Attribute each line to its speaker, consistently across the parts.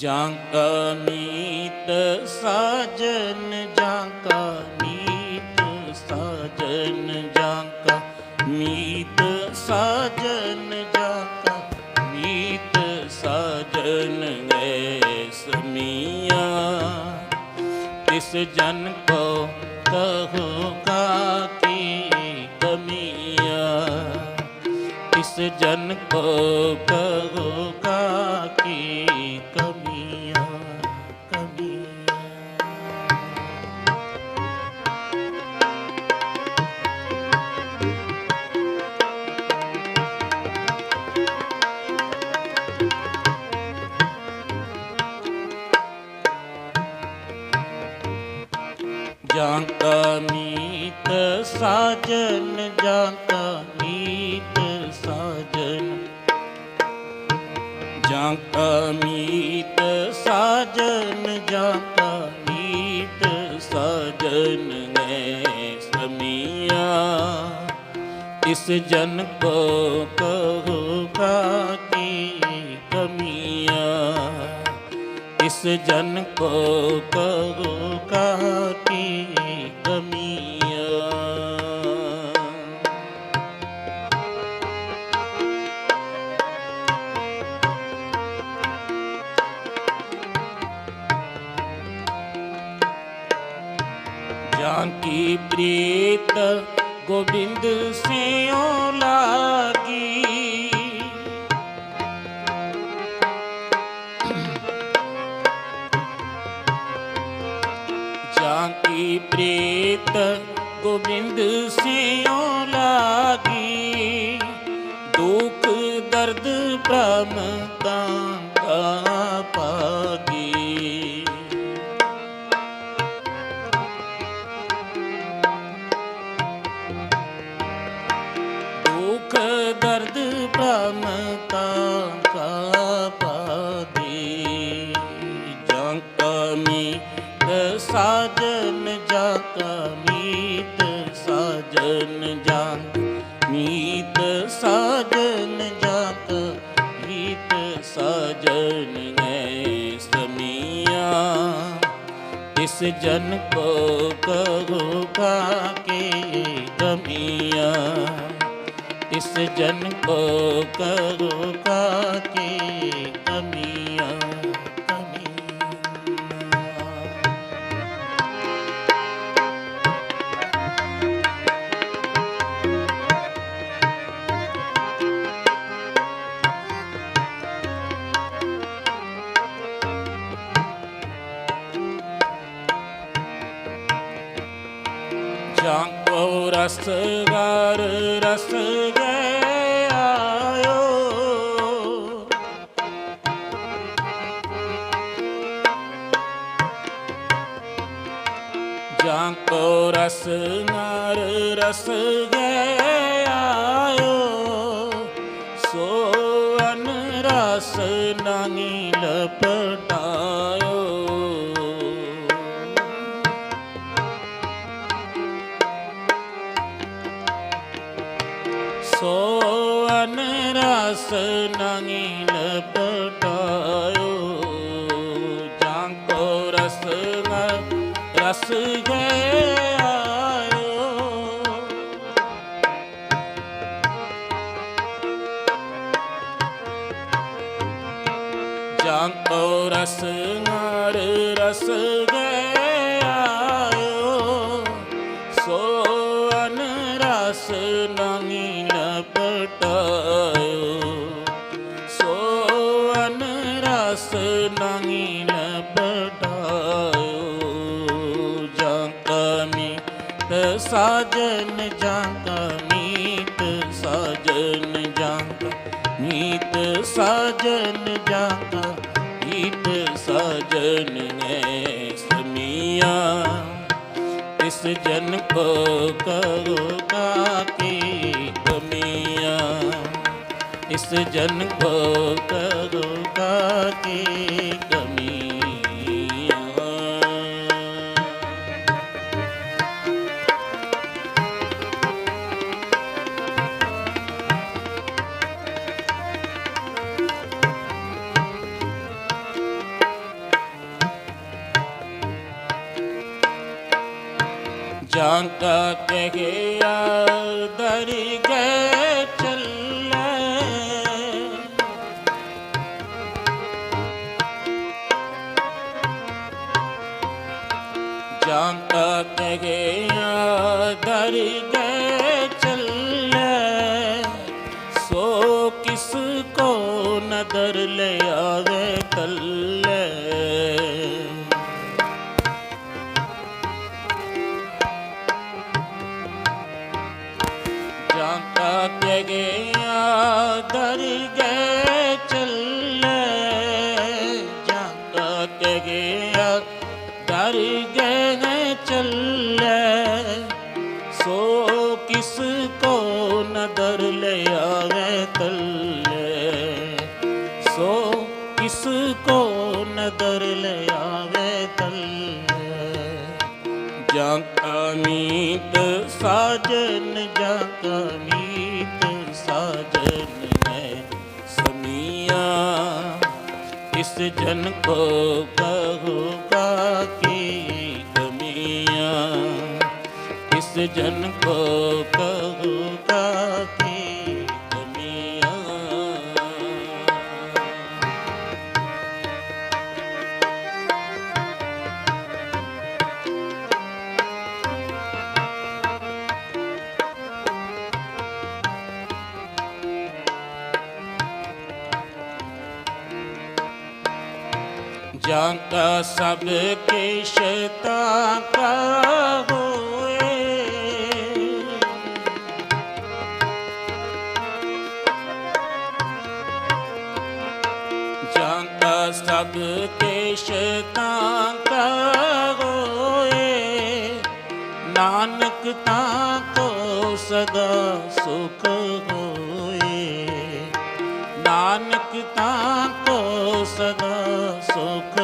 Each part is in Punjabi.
Speaker 1: ਜਾਂ ਕਾ ਮੀਤ ਸਾਜਨ ਜਾਂ ਕਾ ਮੀਤ ਸਾਜਨ ਜਾਂ ਕਾ ਮੀਤ ਸਾਜਨ ਜਾਂ ਕਾ ਮੀਤ ਸਾਜਨ ਐਸ ਮੀਆਂ ਤਿਸ ਜਨ ਕੋ ਕਹੋ ਕਾ ਕੀ ਕਮੀਆਂ ਇਸ ਸਾਜਨ ਜਾਂ ਕਾ ਮੀਤ ਸਾਜਨ ਜਾਂ ਕਾ ਮੀਤ ਸਾਜਨ ਜਾਂ ਕਾ ਮੀਤ ਸਾਜਨ ਨੇ ਸਮੀਆਂ ਇਸ ਜਨ ਕੋ ਕਹੋ ਕਾ ਕੀ ਕਮੀਆਂ ਇਸ ਜਨ ਜਾਂ ਕੀ ਪ੍ਰੀਤ ਗੋਬਿੰਦ ਸਿਉ ਲਾਗੀ? ਜਾਂ ਕੀ ਪ੍ਰੀਤ ਗੋਬਿੰਦ ਸਿਉ ਲਾਗੀ? ਦੁਖ ਦਰਦ ਭ੍ਰਮ ਸਾਜਨ ਜਾਂ ਕਾ ਮੀਤ ਸਾਜਨ ਜਾਂ ਮੀਤ ਸਾਜਨ ਜਾਂ ਕਾ ਮੀਤ ਸਾਜਨ ਨੇ ਸਮੀਆਂ ਇਸ ਜਨ ਕੋ ਕਹੋ ਕਾ ਕੇ ਗਮੀਆਂ ਇਸ ਜਨ ਜਾਂ ਕੋ ਰਸ ਗਰ ਰਸ ਗਏ ਆਇਓ। ਜਾਂ ਰਸ ਨਰ ਰਸ ਗਏ ਆਇਓ। ਸੋ ਅਨ ਰਸ ਨਾਹੀ ਲਪਟਾਇਓ ਸੋ ਅਨ ਰਸ ਨਾਹੀ ਲਪਟਾਇਓ ਜਾਂ ਕੋ ਰਸ ਨ- ਰਸ ਗਏ ਜਾਂ ਕੋ ਰਸ ਨਰ ਰਸ ਗਏ ਨਾਹੀ ਸੋ ਅਨ ਰਸ ਨਾਹੀ ਲਪਟਾਇਓ ਜਾਂ ਕਮੀ ਤ ਸਾਜਨ, ਜਾਂ ਕਮੀਤ ਸਾਜਨ, ਜਾਂ ਮੀਤ ਸਾਜਨ, ਜਾਂ ਮੀਤ ਸਾਜਨ ਨੇ ਸਮੀਆਂ ਇਸ ਜਨ ਕੋ ਕਰੋ ਕਾ ਕੀ ਇਸ ਜਨ ਕੋ ਕਰੋ ਕਾਕੀ ਕਮੀ ਜਾਂ ਕਾ ਕਹਿਆ ਦਰਿ ਗਏ ਕਾ ਕਹਿਆ ਦਰ ਗਏ ਚੱਲੇ। ਸੋ ਕਿਸ ਕੋ ਨਦਰ ਲੈ ਆਵੇ ਤੱਲੇ ਕੋ ਨਦਰ ਲੈ ਆਵੇ ਤੱਲੇ। ਜਾਂ ਕਾ ਸਾਜਨ, ਜਾਂ ਕਾ ਸਾਜਨ ਹੈ ਸਮੀਆਂ ਇਸ ਜਨ ਕੋ ਕਹੂਗਾ ਕੀ ਕਮੀਆਂ। ਇਸ ਜਨ ਕੋ ਕਹੂਗਾ ਜਾਂ ਕਾ ਸਭ ਕਿਸ਼ਤਾ ਸਭ ਕਿਸ਼ਤਾ ਕਾ ਹੋਏ। ਨਾਨਕ ਤਾਂ ਕੋ ਸਦਾ ਸੁਖ ਹੋਏ। ਨਾਨਕ ਤਾਂ ਕੋ ਸਦਾ ਸੁਖ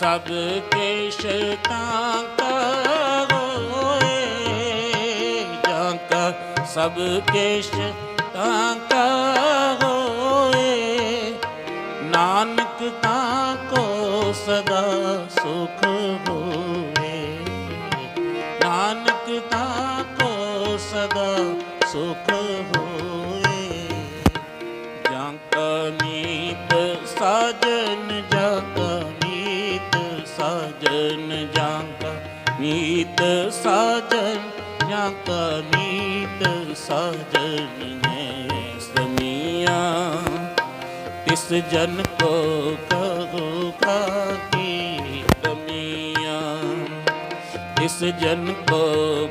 Speaker 1: ਸਭ ਕੇਸ਼ ਤਾਂ ਕਾ ਹੋਏ ਜਾਂ ਕਾ ਸਭ ਕੇਸ਼ ਤਾਂ ਕਾ ਹੋਏ ਨਾਨਕ ਤਾਂ ਕੋ ਸਦਾ ਸੁਖ ਹੋਵੇ। ਨਾਨਕ ਤਾਂ ਕੋ ਸਦਾ ਸੁਖ ਹੋਏ ਜਾਂ ਕਾ ਮੀਤ ਸਾਜਨ ਜਾਂ ਮੀਤ ਸਾਜਨ, ਜਾਂ ਕਾ ਸਾਜਨ ਨੇ ਸਮੀਆਂ ਤਿਸ ਜਨ ਕੋ ਕਹੋ ਕੀ ਕਮੀਆਂ। ਇਸ ਜਨ ਕੋ